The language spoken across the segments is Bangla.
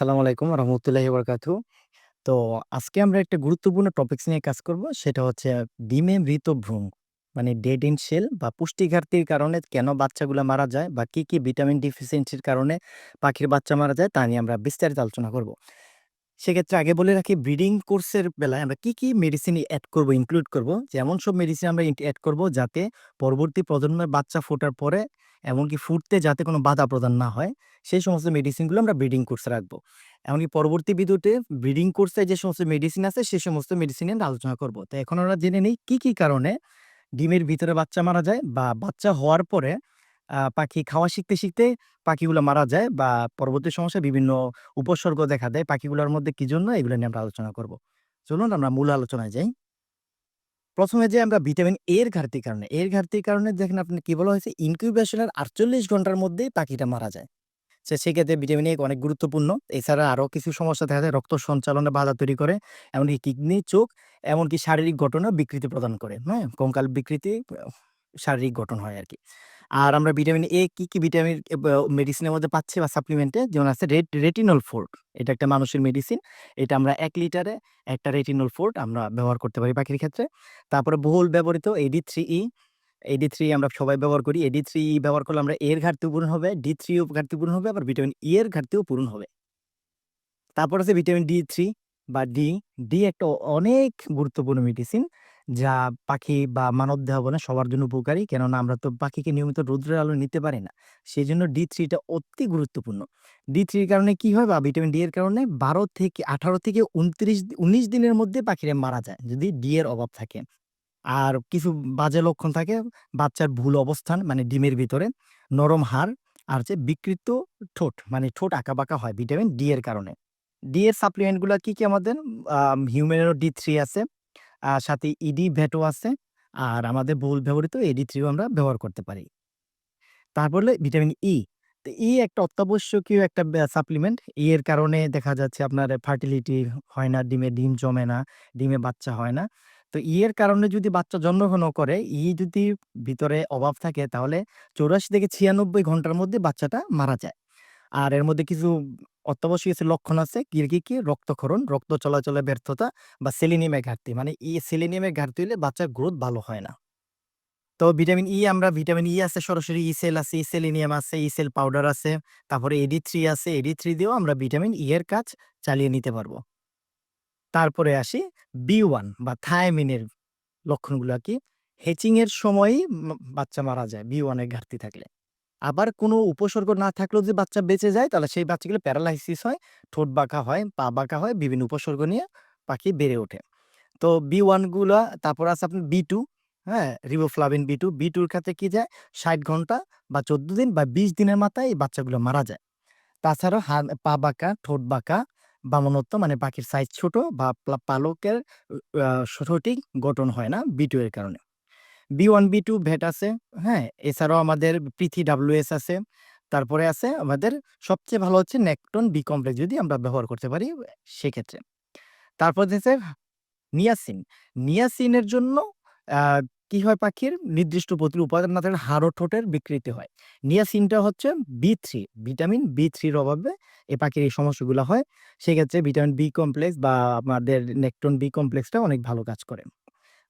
আসসালামু আলাইকুম রহমতুল্লাহি বরকাত তো আজকে আমরা একটা গুরুত্বপূর্ণ টপিক্স নিয়ে কাজ করব। সেটা হচ্ছে ডিমে মৃত ভ্রূণ। মানে ডেড ইন সেল বা পুষ্টি ঘাটতির কারণে কেন বাচ্চাগুলো মারা যায় বা কি, কি ভিটামিন ডিফিসিয়েন্সির কারণে পাখির বাচ্চা মারা যায় তা নিয়ে আমরা বিস্তারিত আলোচনা করব। সেক্ষেত্রে আগে বলে রাখি ব্রিডিং কোর্সের বেলায় আমরা কি, কি মেডিসিন অ্যাড করব, ইনক্লুড করব। যে এমন সব মেডিসিন আমরা অ্যাড করব যাতে পরবর্তী প্রজন্মের বাচ্চা ফোটার পরে এমনকি ফুটতে যাতে কোনো বাধা প্রদান না হয়, সেই সমস্ত মেডিসিনগুলো আমরা ব্রিডিং কোর্সে রাখব। এমনকি পরবর্তী বিদ্যুতে ব্রিডিং কোর্সে যে সমস্ত মেডিসিন আছে সে সমস্ত মেডিসিন আলোচনা করব। তো এখন আমরা জেনে নিই কি, কি কারণে ডিমের ভিতরে বাচ্চা মারা যায় বা বাচ্চা হওয়ার পরে পাখি খাওয়া শিখতে, শিখতে পাখিগুলো মারা যায় বা পরবর্তী সমস্যায় বিভিন্ন উপসর্গ দেখা দেয়। পাখিগুলোর মধ্যে কি জন্য এগুলো নিয়ে আমরা আলোচনা করব। চলুন আমরা মূল আলোচনায় যাই। প্রথমে যে আমরা ভিটামিন এর ঘাটতির কারণে, এর ঘাটতির কারণে দেখেন আপনি কি বলা হয়েছে ইনকিউবেশন এর ৪৮ ঘণ্টার মধ্যেই পাখিটা মারা যায়। সে সেক্ষেত্রে ভিটামিন এ অনেক গুরুত্বপূর্ণ। এছাড়া আরও কিছু সমস্যা দেখা যায় রক্ত সঞ্চালনে বাধা তৈরি করে। এমনকি কিডনি, চোখ এমনকি শারীরিক গঠনেও বিকৃতি প্রদান করে। হ্যাঁ? কঙ্কাল বিকৃতি শারীরিক গঠন হয় আরকি। আর আমরা ভিটামিন এ কি, কি ভিটামিন মেডিসিনের মধ্যে পাচ্ছি বা সাপ্লিমেন্টে যেমন আছে রেট রেটিনল ফোর্ট। এটা একটা মানুষের মেডিসিন। এটা আমরা এক লিটারে একটা রেটিনল ফোর্ট আমরা ব্যবহার করতে পারি পাখির ক্ষেত্রে। তারপরে বহুল ব্যবহৃত AD3E, AD3 আমরা সবাই ব্যবহার করি। AD3E ব্যবহার করলে আমরা এর ঘাটতি পূরণ হবে, D3 ও ঘাটতি পূরণ হবে, আবার ভিটামিন ই এর ঘাটতিও পূরণ হবে। তারপর আছে ভিটামিন ডি থ্রি বা ডি। ডি একটা অনেক গুরুত্বপূর্ণ মেডিসিন যা পাখি বা মানবদেহ বলে সবার জন্য উপকারী। কেননা আমরা তো পাখিকে নিয়মিত রৌদ্রের আলো নিতে পারি না। সেই জন্য ডি থ্রিটা অতি গুরুত্বপূর্ণ। ডি থ্রির কারণে কি হয় বা ভিটামিন ডি এর কারণে ১২ থেকে ১৮ থেকে উনত্রিশ উনিশ দিনের মধ্যে পাখিরা মারা যায় যদি ডি এর অভাব থাকে। আর কিছু বাজে লক্ষণ থাকে বাচ্চার ভুল অবস্থান মানে ডিমের ভিতরে, নরম হাড় আর হচ্ছে বিকৃত ঠোঁট মানে ঠোঁট আঁকা-বাঁকা হয় ভিটামিন ডি এর কারণে। ডি এর সাপ্লিমেন্টগুলা কি, কি আমাদের হিউম্যানেরও ডি থ্রি আছে। সাথে ইডি ভেটও আছে। আর আমাদের বহুল ব্যবহৃত এডি থ্রিও আমরা ব্যবহার করতে পারি। তারপর ভিটামিন ই। তো ই একটা অত্যাবশ্যকীয় একটা সাপ্লিমেন্ট। ই এর কারণে দেখা যাচ্ছে আপনার ফার্টিলিটি হয় না, ডিমে ডিম জমে না, ডিমে বাচ্চা হয় না। তো ই এর কারণে যদি বাচ্চা জন্মগ্রহণ করে, ই যদি ভিতরে অভাব থাকে তাহলে ৮৪ থেকে ৯৬ ঘণ্টার মধ্যে বাচ্চাটা মারা যায়। আর এর মধ্যে কিছু অত্যাবশ্যকীয় কিছু লক্ষণ আছে। কি, কি, কি? রক্তক্ষরণ, রক্ত চলাচলে ব্যর্থতা বা সেলিনিয়ামের ঘাটতি। মানে ই সেলেনিয়ামের ঘাটতি হলে বাচ্চার গ্রোথ ভালো হয় না। তো ভিটামিন ই আমরা ভিটামিন ই আছে সরাসরি ই সেল আছে, ই সেলেনিয়াম আছে, ই সেল পাউডার আছে। তারপরে এডি থ্রি আছে। AD3 দিয়েও আমরা ভিটামিন ই এর কাজ চালিয়ে নিতে পারব। তারপরে আসি বি ওয়ান বা থায়ামিনের লক্ষণগুলা কি? হ্যাচিং এর সময়ই বাচ্চা মারা যায় B1 এর ঘাটতি থাকলে। আবার কোনো উপসর্গ না থাকলেও যদি বাচ্চা বেঁচে যায় তাহলে সেই বাচ্চাগুলো প্যারালাইসিস হয়, ঠোঁট বাঁকা হয়, পা বাঁকা হয়, বিভিন্ন উপসর্গ নিয়ে পাখি বেড়ে ওঠে। তো B1 গুলা তারপর আছে আপনার বি টু হ্যাঁ? রিবোফ্লাভিন B2, B2 র ক্ষেত্রে কী যায় ৬০ ঘণ্টা বা ১৪ দিন বা ২০ দিনের মাথায় এই বাচ্চাগুলো মারা যায়। তাছাড়াও হা পা বাঁকা, ঠোঁট বাঁকা, বামনত্ব মানে পাখির সাইজ ছোট বা প্লা পালকের সঠিক গঠন হয় না B2 এর কারণে। B1, B2 ভেট আছে, হ্যাঁ? এছাড়াও আমাদের পৃথি WS আছে। তারপরে আছে আমাদের সবচেয়ে ভালো হচ্ছে নেকটন বি কমপ্লেক্স যদি আমরা ব্যবহার করতে পারি সেক্ষেত্রে। তারপর হচ্ছে নিয়াসিন। নিয়াসিনের জন্য কি হয় পাখির নির্দিষ্ট প্রতিরোধ উপাদান না থাকলে হাড় ঠোঁটের বিকৃতি হয়। নিয়াসিনটা হচ্ছে বি থ্রি ভিটামিন বি থ্রির অভাবে এই পাখির এই সমস্যাগুলো হয়। সেক্ষেত্রে ভিটামিন বি কমপ্লেক্স বা আমাদের নেকটন বি কমপ্লেক্সটা অনেক ভালো কাজ করে।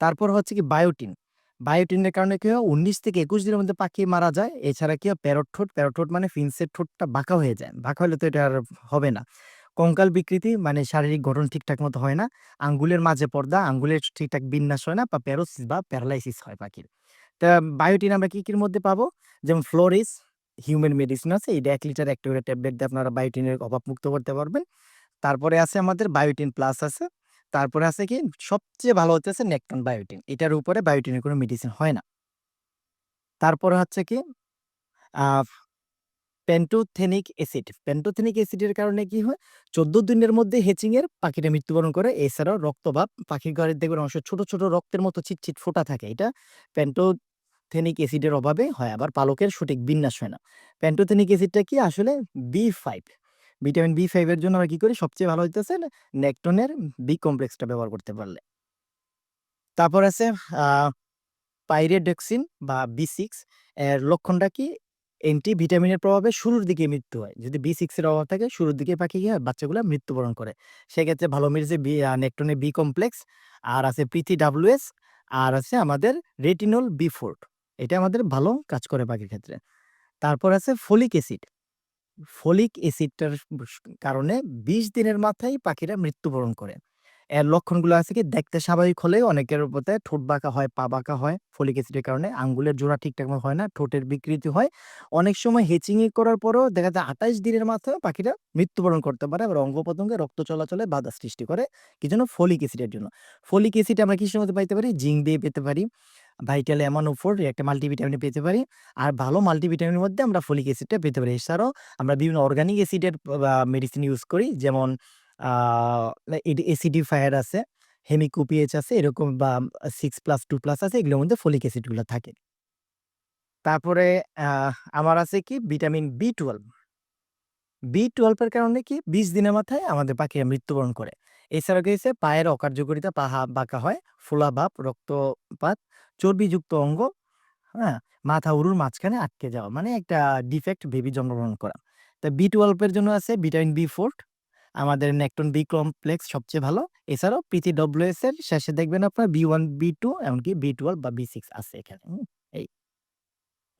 তারপর হচ্ছে কি বায়োটিন। বায়োটিনের কারণে কি হয় ১৯ থেকে ২১ দিনের মধ্যে পাখি মারা যায়। এছাড়া কি হয় প্যারট ঠোঁট, প্যারট ঠোঁট মানে ফিন্সের ঠোঁটটা বাঁকা হয়ে যায়। বাঁকা হলে তো এটা আর হবে না। কঙ্কাল বিকৃতি মানে শারীরিক গঠন ঠিকঠাক মতো হয় না। আঙ্গুলের মাঝে পর্দা, আঙ্গুলের ঠিকঠাক বিন্যাস হয় না বা প্যারোসিস বা প্যারালাইসিস হয় পাখির। তা বায়োটিন আমরা কি, কির মধ্যে পাবো? যেমন ফ্লোরিস হিউম্যান মেডিসিন আছে। এটা এক লিটার ১ টা করে ট্যাবলেট দিয়ে আপনারা বায়োটিনের অভাব মুক্ত করতে পারবেন। তারপরে আছে আমাদের বায়োটিন প্লাস আছে। তারপরে আছে কি সবচেয়ে ভালো হইতেছে নেকটন বায়োটিন। এটার উপরে বায়োটিনের কোনো মেডিসিন হয় না। তারপরে হচ্ছে কি আ প্যান্টোথেনিক অ্যাসিড। প্যান্টোথেনিক অ্যাসিডের কারণে কি হয়? ১৪ দিনের মধ্যে হেচিংয়ের পাখিটা মৃত্যুবরণ করে। এছাড়াও রক্তবাত পাখির ঘরের দেখবেন সময় ছোট, ছোট রক্তের মতো ছিটছিট ফোটা থাকে। এটা প্যান্টোথেনিক অ্যাসিডের অভাবে হয়। আবার পালকের সঠিক বিন্যাস হয় না। প্যান্টোথেনিক অ্যাসিডটা কি আসলে B5 ভিটামিন বি ফাইভের জন্য আমরা কি করি? সবচেয়ে ভালো হইতেছে নেকটনের বি কমপ্লেক্সটা ব্যবহার করতে পারলে। তারপর আছে পাইরিডক্সিন বা B6 এর লক্ষণটা কি? এন্টি ভিটামিনের প্রভাবে শুরুর দিকে মৃত্যু হয়। যদি বি সিক্সের অভাব থাকে শুরুর দিকে পাখি হয়? বাচ্চাগুলা মৃত্যুবরণ করে। সেক্ষেত্রে ভালো মিলছে বি আ নেকটোনে বি কমপ্লেক্স, আর আছে প্রীতি ডাব্লুএস, আর আছে আমাদের রেটিনল বি ফোর্ট এটা আমাদের ভালো কাজ করে পাখির ক্ষেত্রে। তারপর আছে ফলিক অ্যাসিড। ফলিক অ্যাসিডটার বস কারণে ২০ দিনের মাথায় পাখিরা মৃত্যুবরণ করে। এর লক্ষণগুলো আছে কি? দেখতে স্বাভাবিক হলেও অনেকের মধ্যে ঠোঁট বাঁকা হয়, পা বাঁকা হয় ফলিক অ্যাসিডের কারণে। আঙ্গুলের জোড়া ঠিকঠাক হয় না, ঠোঁটের বিকৃতি হয়। অনেক সময় হেচিংই করার পরেও দেখা যায় ২৮ দিনের মাথায়ও পাখিরা মৃত্যুবরণ করতে পারে। আবার অঙ্গ-প্রত্যঙ্গে রক্ত চলাচলে বাধা সৃষ্টি করে। কি জন্য? ফলিক অ্যাসিডের জন্য। ফলিক অ্যাসিড আমরা কিসের মধ্যে পাইতে পারি? জিঙ্ক দিয়ে পেতে পারি। ভাইটাল অ্যামানো-4 একটা মাল্টিভিটামিনে পেতে পারি। আর ভালো মাল্টিভিটামিনের মধ্যে আমরা ফলিক অ্যাসিডটা পেতে পারি। এছাড়াও আমরা বিভিন্ন অর্গানিক অ্যাসিডের মেডিসিন ইউজ করি। যেমন এসিডিফায়ার আছে, হেমিকোপিএচ আছে এরকম বা 6+2+ আছে এগুলোর মধ্যে ফলিক অ্যাসিডগুলো থাকে। তারপরে আমার আছে কি? ভিটামিন বি টুয়েলভ বি টুয়েলভের কারণে কি? ২০ দিনের মাথায় আমাদের পাখিরা মৃত্যুবরণ করে। এছাড়াও কি হইছে? পায়ের অকার্যকারিতা, পা হা বাঁকা হয়, ফোলাভাব, রক্তপাত, চর্বিযুক্ত অঙ্গ, হ্যাঁ? মাথা উরুর মাঝখানে আটকে যাওয়া। মানে একটা ডিফেক্ট বেবি জন্মগ্রহণ করা। তা বি টুয়েলভের জন্য আছে ভিটামিন B4 আমাদের নেকটোন বি কমপ্লেক্স সবচেয়ে ভালো। এছাড়াও প্রীতি ডব্লুএস এর শেষে দেখবেন আপনার B1, B2 এমনকি B12 বা বি সিক্স আছে এখানে।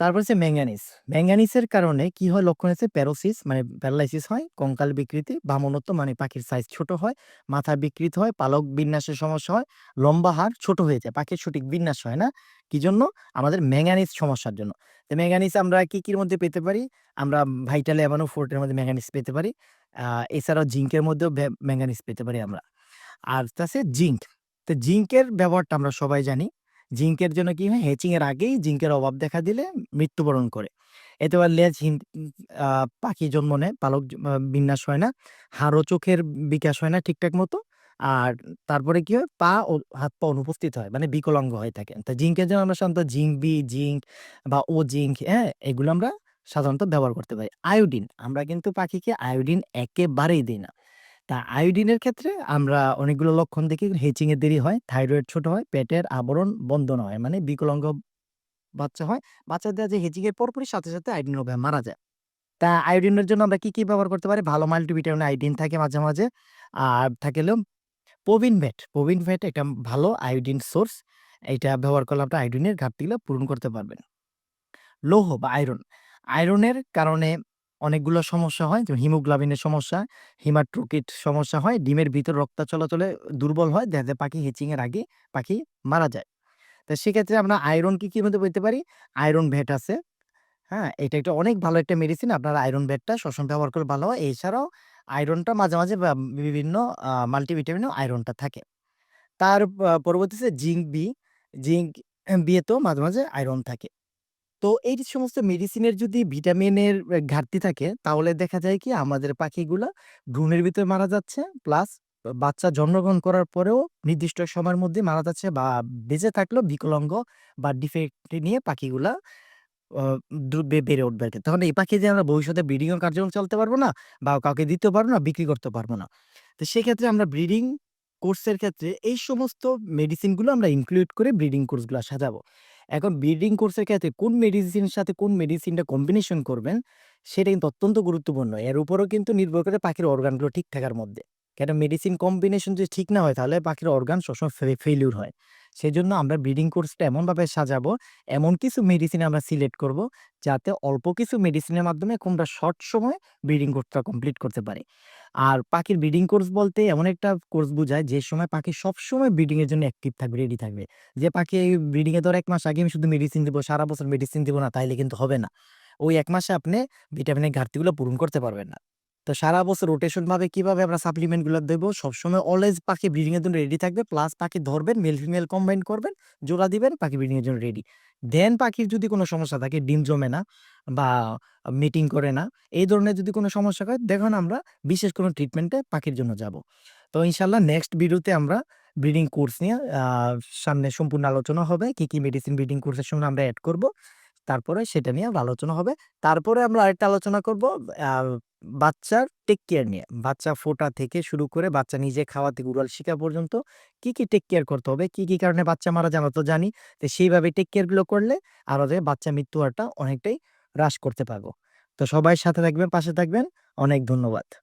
তারপর হচ্ছে ম্যাঙ্গানিস ম্যাঙ্গানিসের কারণে কি হয়? লক্ষণ হচ্ছে প্যারোসিস মানে প্যারালাইসিস হয়, কঙ্কাল বিকৃতি, বামনত্ব মানে পাখির সাইজ ছোট হয়, মাথা বিকৃত হয়, পালক বিন্যাসের সমস্যা হয়, লম্বা হাড় ছোট হয়ে যায়। পাখির সঠিক বিন্যাস হয় না। কি জন্য? আমাদের ম্যাঙ্গানিজ সমস্যার জন্য। তো ম্যাঙ্গানিজ আমরা কি, কির মধ্যে পেতে পারি? আমরা ভাইটাল অ্যামানো ফোর্টের মধ্যে ম্যাঙ্গানিজ পেতে পারি। এছাড়াও জিঙ্কের মধ্যেও ভ্যা ম্যাঙ্গানিজ পেতে পারি আমরা। আর আছে জিঙ্ক। তো জিঙ্কের ব্যবহারটা আমরা সবাই জানি। জিঙ্কের জন্য কি হয়? হ্যাচিং এর আগেই জিঙ্কের অভাব দেখা দিলে মৃত্যুবরণ করে। এতে আবার লেজ হিম পাখি জন্ম নেয়, পালক বিন্যাস হয় না, হাড় ও চোখের বিকাশ হয় না ঠিকঠাক মতো। আর তারপরে কি হয়? পা ও হাত-পা অনুপস্থিত হয়। মানে বিকলাঙ্গ হয়ে থাকে। তা জিঙ্কের জন্য আমরা সাধারণত জিঙ্ক বি, জিঙ্ক বা ও জিঙ্ক, হ্যাঁ? এগুলো আমরা সাধারণত ব্যবহার করতে পারি। আয়োডিন, আমরা কিন্তু পাখিকে আয়োডিন একেবারেই দিই না। তা আয়োডিনের ক্ষেত্রে আমরা অনেকগুলো লক্ষণ দেখি। হেচিং এর দেরি হয়, থাইরয়েড ছোট হয়, পেটের আবরণ বন্ধ না হয়। মানে বিকলাঙ্গ বাচ্চা হয়। বাচ্চাদের যে হেচিং এর পরপরই সাথে, সাথে আয়োডিন অভাবে মারা যায়। তা আয়োডিনের জন্য আমরা কি, কি ব্যবহার করতে পারি? ভালো মাল্টিভিটামিন আয়োডিন থাকে মাঝে, মাঝে। আর থাকে হলো প্রোভিনভেট। প্রোভিনভেট একটা ভালো আয়োডিন সোর্স। এটা ব্যবহার করলে আপনার আয়োডিনের ঘাটতিগুলো পূরণ করতে পারবেন। লৌহ বা আয়রন। আয়রনের কারণে অনেকগুলো সমস্যা হয়। যেমন হিমোগ্লোবিনের সমস্যা, হিমাট্রোকিট সমস্যা হয়। ডিমের ভিতর রক্ত চলাচলে দুর্বল হয়। দেখা যায় পাখি হেচিং এর আগে পাখি মারা যায়। তো সেক্ষেত্রে আমরা আয়রন কি, কির মধ্যে পেতে পারি? আয়রন ভেট আছে। হ্যাঁ? এটা একটা অনেক ভালো একটা মেডিসিন। আপনার আয়রন ভেটটা সবসময় ব্যবহার করলে ভালো হয়। এছাড়াও আয়রনটা মাঝে, মাঝে বিভিন্ন মাল্টিভিটামিনেও আয়রনটা থাকে। তার পরবর্তীতে জিঙ্ক বি, জিঙ্ক বি এতেও মাঝে, মাঝে আয়রন থাকে। তো এই যে সমস্ত মেডিসিনের যদি ভিটামিনের ঘাটতি থাকে তাহলে দেখা যায় কি? আমাদের পাখিগুলা ভ্রূণের ভিতরে মারা যাচ্ছে। প্লাস বাচ্চা জন্মগ্রহণ করার পরেও নির্দিষ্ট সময়ের মধ্যে মারা যাচ্ছে বা বেঁচে থাকলেও বিকলাঙ্গ বা ডিফেক্ট নিয়ে পাখিগুলা বেড়ে উঠবে আরকি। তখন এই পাখি যে আমরা ভবিষ্যতে ব্রিডিং কার্যক্রম চালাতে পারব না বা কাউকে দিতেও পারব না, বিক্রি করতে পারব না। তো সেক্ষেত্রে আমরা ব্রিডিং কোর্সের ক্ষেত্রে এই সমস্ত মেডিসিনগুলো আমরা ইনক্লুড করে ব্রিডিং কোর্সগুলো সাজাবো। এখন ব্রিডিং কোর্সের ক্ষেত্রে কোন মেডিসিনের সাথে কোন মেডিসিনটা কম্বিনেশন করবেন, সেটা কিন্তু অত্যন্ত গুরুত্বপূর্ণ। এর উপরেও কিন্তু নির্ভর করে পাখির অর্গানগুলো ঠিক থাকার মধ্যে। কেন মেডিসিন কম্বিনেশন যদি ঠিক না হয়, তাহলে পাখির অর্গান সবসময় ফেলিউর হয়। সেজন্য আমরা ব্রিডিং কোর্সটা এমনভাবে সাজাবো, এমন কিছু মেডিসিন আমরা সিলেক্ট করব যাতে অল্প কিছু মেডিসিনের মাধ্যমে আমরা শর্ট সময়ে ব্রিডিং কোর্সটা কমপ্লিট করতে পারি। আর পাখির ব্রিডিং কোর্স বলতে এমন একটা কোর্স বুঝায় যে সময় পাখি সবসময় ব্রিডিং এর জন্য অ্যাক্টিভ থাকবে, রেডি থাকবে। যে পাখি ব্রিডিং এর ধরো ১ মাস আগে আমি শুধু মেডিসিন দিব, সারা বছর মেডিসিন দিব না তাইলে কিন্তু হবে না। ওই এক মাসে আপনি ভিটামিনের ঘাটতিগুলো পূরণ করতে পারবেন না। তো সারা বছর রোটেশন ভাবে কীভাবে আমরা সাপ্লিমেন্টগুলা দেব? সবসময় অলওয়েজ পাখি ব্রিডিং এর জন্য রেডি থাকবে। প্লাস পাখি ধরবেন, মেল ফিমেল কম্বাইন করবেন, জোড়া দিবেন, পাখি ব্রিডিং এর জন্য রেডি। দেন পাখির যদি কোনো সমস্যা থাকে, ডিম জমে না বা মিটিং করে না, এই ধরনের যদি কোনো সমস্যা হয় দেখুন আমরা বিশেষ কোনো ট্রিটমেন্টে পাখির জন্য যাব। তো ইনশাল্লাহ নেক্সট ভিডিওতে আমরা ব্রিডিং কোর্স নিয়ে সামনে সম্পূর্ণ আলোচনা হবে। কি, কি মেডিসিন ব্রিডিং কোর্সের সময় আমরা অ্যাড করব। তারপরে সেটা নিয়ে আলোচনা হবে। তারপরে আমরা আরেকটা আলোচনা করব বাচ্চার টেক কেয়ার নিয়ে। বাচ্চা ফোটা থেকে শুরু করে বাচ্চা নিজে খাওয়া থেকে উড়াল শিখা পর্যন্ত কি, কি টেক কেয়ার করতে হবে? কি, কি কারণে বাচ্চা মারা আমরা তো জানি। তো সেইভাবে টেক কেয়ারগুলো করলে আমাদের বাচ্চা মৃত্যু হারটা অনেকটাই হ্রাস করতে পারব। তো সবাই সাথে থাকবেন, পাশে থাকবেন। অনেক ধন্যবাদ।